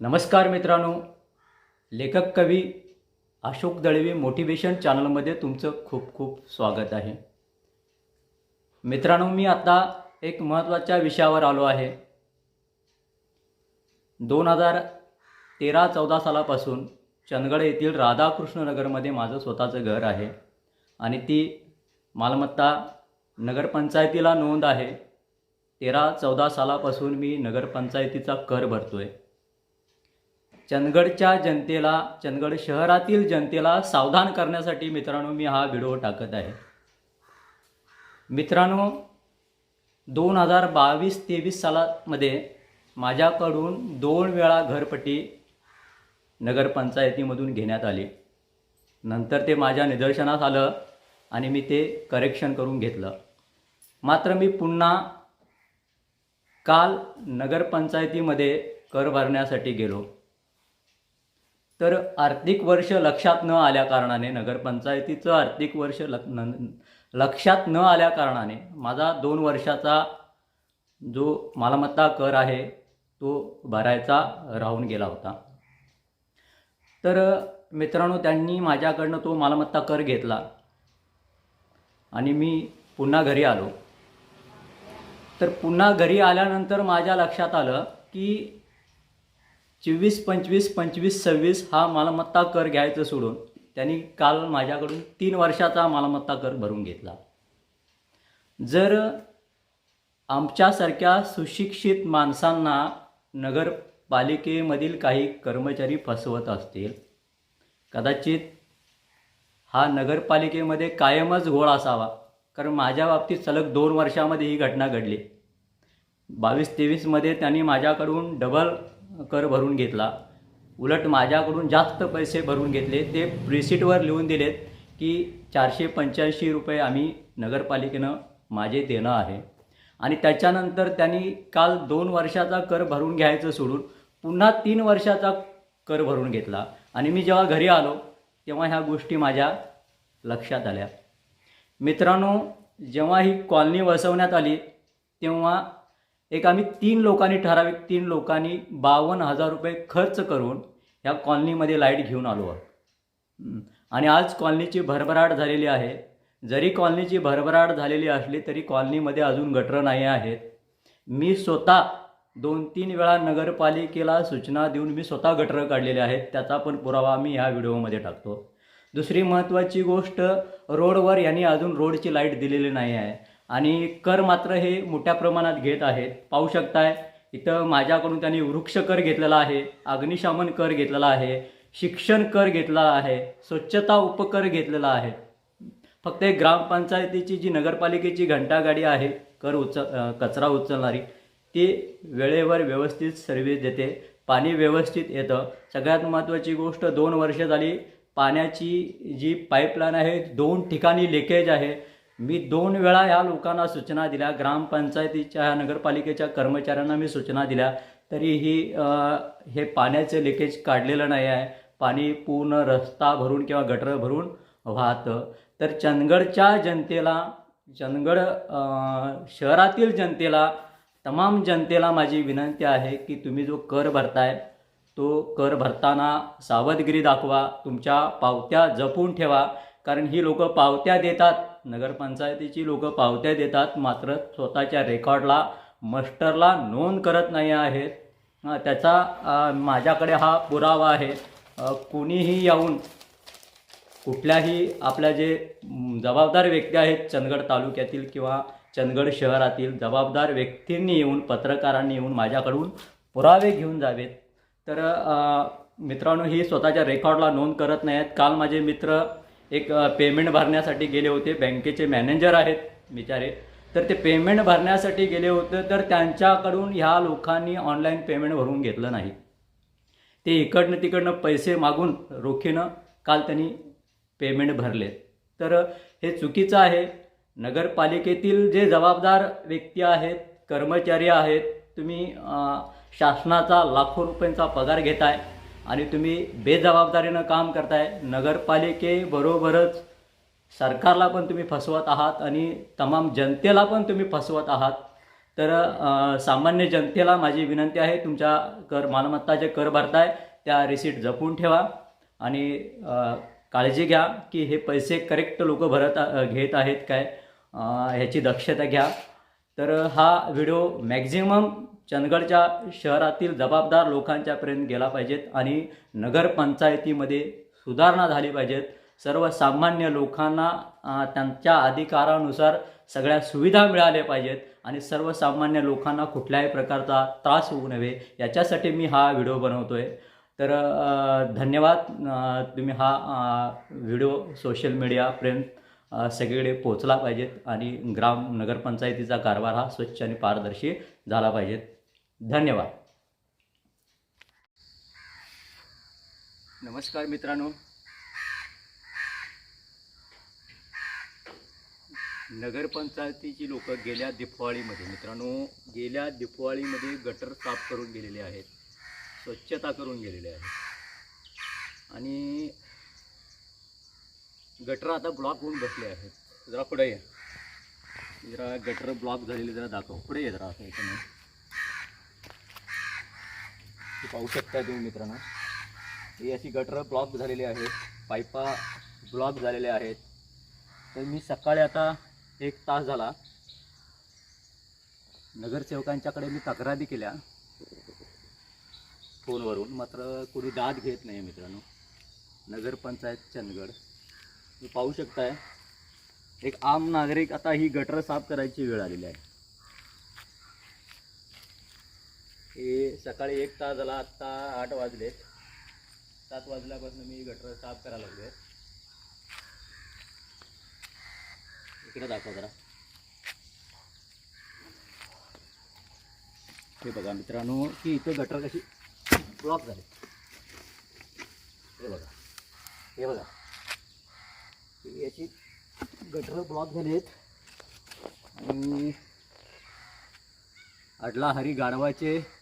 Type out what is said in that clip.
नमस्कार मित्रांनो. लेखक कवी अशोक दळवी मोटिवेशन चॅनलमध्ये तुमचं खूप खूप स्वागत आहे. मित्रांनो मी आता एक महत्त्वाच्या विषयावर आलो आहे. दोन हजार तेरा चौदा सालापासून चंदगड येथील राधाकृष्णनगरमध्ये माझं स्वतःचं घर आहे आणि ती मालमत्ता नगरपंचायतीला नोंद आहे. तेरा चौदा सालापासून मी नगरपंचायतीचा कर भरतो आहे चंदगडच्या जनतेला चंदगड शहरातील जनतेला सावधान करण्यासाठी मित्रांनो मी हा व्हिडिओ टाकत आहे. मित्रांनो दोन हजार बावीस तेवीस सालामध्ये माझ्याकडून दोन वेळा घरपट्टी नगरपंचायतीमधून घेण्यात आली. नंतर ते माझ्या निदर्शनास आलं आणि मी ते करेक्शन करून घेतलं. मात्र मी पुन्हा काल नगरपंचायतीमध्ये कर भरण्यासाठी गेलो. तर आर्थिक वर्ष लक्षात न आल्या कारणाने नगरपंचायतीचं आर्थिक वर्ष लक न लक्षात न आल्या कारणाने माझा दोन वर्षाचा जो मालमत्ता कर आहे तो भरायचा राहून गेला होता. तर मित्रांनो त्यांनी माझ्याकडनं तो मालमत्ता कर घेतला आणि मी पुन्हा घरी आलो. तर पुन्हा घरी आल्यानंतर माझ्या लक्षात आलं की चोवीस पंचवीस पंचवीस सव्वीस हा मालमत्ता कर घ्यायचं सोडून त्यांनी काल माझ्याकडून तीन वर्षाचा मालमत्ता कर भरून घेतला. जर आमच्यासारख्या सुशिक्षित माणसांना नगरपालिकेमधील काही कर्मचारी फसवत असतील कदाचित हा नगरपालिकेमध्ये कायमच घोळ असावा कारण माझ्या बाबतीत सलग दोन वर्षामध्ये ही घटना घडली. बावीस तेवीसमध्ये त्यांनी माझ्याकडून डबल कर भरून घेतला. उलट माझ्याकडून जास्त पैसे भरून घेतले. ते रिसिटवर लिहून दिलेत की चारशे पंच्याऐंशी रुपये आम्ही नगरपालिकेनं माझे देणं आहे. आणि त्याच्यानंतर त्यांनी काल दोन वर्षाचा कर भरून घ्यायचं सोडून पुन्हा तीन वर्षाचा कर भरून घेतला. आणि मी जेव्हा घरी आलो तेव्हा ह्या गोष्टी माझ्या लक्षात आल्या. मित्रांनो जेव्हा ही कॉलनी वसवण्यात आली तेव्हा एक आम्ही तीन लोकांनी ठराविक तीन लोकांनी बावन्न हजार रुपये खर्च करून ह्या कॉलनीमध्ये लाइट घेऊन आलो आहोत. आणि आज कॉलनीची भरभराट झालेली आहे. जरी कॉलनीची भरभराट झालेली असली तरी कॉलनीमध्ये अजून गटरं नाही आहेत. मी स्वतः दोन तीन वेळा नगरपालिकेला सूचना देऊन मी स्वतः गटरं काढलेले आहेत. त्याचा पण पुरावा मी ह्या व्हिडिओमध्ये टाकतो. दुसरी महत्त्वाची गोष्ट रोडवर यांनी अजून रोडची लाइट दिलेली नाही आहे. आणि कर मात्र हे मोठ्या प्रमाणात घेत आहेत. पाहू शकताय इथं माझ्याकडून त्यांनी वृक्ष कर घेतलेला आहे अग्निशमन कर घेतलेला आहे शिक्षण कर घेतला आहे स्वच्छता उपकर घेतलेला आहे. फक्त एक ग्रामपंचायतीची जी नगरपालिकेची घंटागाडी आहे कर उच कचरा उचलणारी ती वेळेवर व्यवस्थित सर्व्हिस देते. पाणी व्यवस्थित येतं. सगळ्यात महत्त्वाची गोष्ट दोन वर्ष झाली पाण्याची जी पाईपलाईन आहे दोन ठिकाणी लिकेज आहे. मी दोन वेळा या लोकांना सूचना दिल्या. ग्रामपंचायतीच्या ह्या नगरपालिकेच्या कर्मचाऱ्यांना मी सूचना दिल्या. तरीही हे पाण्याचं लिकेज काढलेलं नाही आहे. पाणी पूर्ण रस्ता भरून किंवा गटर भरून वाहतं. तर चंदगडच्या जनतेला चंदगड शहरातील जनतेला तमाम जनतेला माझी विनंती आहे की तुम्ही जो कर भरताय तो कर भरताना सावधगिरी दाखवा. तुमच्या पावत्या जपून ठेवा. कारण ही लोकं पावत्या देतात. नगरपंचायतीची लोकं पावत्या देतात. मात्र स्वतःच्या रेकॉर्डला मस्टरला नोंद करत नाही आहेत. त्याचा माझ्याकडे हा पुरावा आहे. कोणीही कुणीही येऊन कुठल्याही आपल्या जे जबाबदार व्यक्ती आहेत चंदगड तालुक्यातील किंवा चंदगड शहरातील जबाबदार व्यक्तींनी येऊन पत्रकारांनी येऊन माझ्याकडून पुरावे घेऊन जावेत. तर मित्रांनो ही स्वतःच्या रेकॉर्डला नोंद करत नाही आहेत काल माझे मित्र एक पेमेंट भरण्यासाठी गेले होते. बँकेचे मॅनेजर आहेत बिचारे. तर ते पेमेंट भरण्यासाठी गेले होते तर त्यांच्याकडून ह्या लोकांनी ऑनलाईन पेमेंट भरून घेतलं नाही. ते इकडनं तिकडनं पैसे मागून रोखीनं काल त्यांनी पेमेंट भरले. तर हे चुकीचं आहे. नगरपालिकेतील जे जबाबदार व्यक्ती आहेत कर्मचारी आहेत तुम्ही शासनाचा लाखो रुपयांचा पगार घेताय आणि तुम्ही बेजबाबदारीनं काम करताय. नगरपालिकेबरोबरच सरकारला पण तुम्ही फसवत आहात आणि तमाम जनतेला पण तुम्ही फसवत आहात. तर सामान्य जनतेला माझी विनंती आहे तुमच्या कर मालमत्ता जे कर भरताय त्या रिसीट जपून ठेवा आणि काळजी घ्या की हे पैसे करेक्ट लोक भरत घेत आहेत काय ह्याची दक्षता घ्या. तर हा व्हिडिओ मॅक्झिमम चंदगडच्या शहरातील जबाबदार लोकांच्यापर्यंत गेला पाहिजेत आणि नगरपंचायतीमध्ये सुधारणा झाली पाहिजेत. सर्वसामान्य लोकांना त्यांच्या अधिकारानुसार सगळ्या सुविधा मिळाल्या पाहिजेत आणि सर्वसामान्य लोकांना कुठल्याही प्रकारचा त्रास होऊ नये. याच्यासाठी मी हा व्हिडिओ बनवतो आहे तर धन्यवाद. तुम्ही हा व्हिडिओ सोशल मीडियापर्यंत सगळीकडे पोचला पाहिजेत आणि ग्राम नगरपंचायतीचा कारभार हा स्वच्छ आणि पारदर्शी झाला पाहिजेत. धन्यवाद. नमस्कार मित्रांनो. नगरपंचायतीची लोक गेल्या दिपवाळीमध्ये मित्रांनो गेल्या दिपवाळीमध्ये गटर साफ करून गेलेले आहेत स्वच्छता करून गेलेले आहेत. आणि गटर आता ब्लॉक होऊन बसले आहेत. जरा पुढे ये. जरा गटर ब्लॉक झालेले जरा दाखव. पुढे ये जरा असं इथं पाहू शकता तुम्ही मित्रांनो. ही अशी गटर ब्लॉक झालेली आहेत पाईपा ब्लॉक झालेल्या आहेत. तर मी सकाळी आता एक तास झाला. नगरसेवकांच्याकडे मी तक्रारी केल्या. फोनवरून मात्र कोणी दाद घेत नाही मित्रांनो. नगरपंचायत चंदगड. तुम्ही पाहू शकताय. एक आम नागरिक आता ही गटर साफ करायची वेळ आलेली आहे. हे सकाळी एक तास झाला आत्ता आठ वाजलेत. सात वाजल्यापासून मी गटर साफ करायला लागले इकडे दाखव जरा. हे बघा मित्रांनो की इथं गटर कशी ब्लॉक झाले. हे बघा. हे बघा. याची गटर ब्लॉक झालेत. आणि अडला हरी गाढवाचे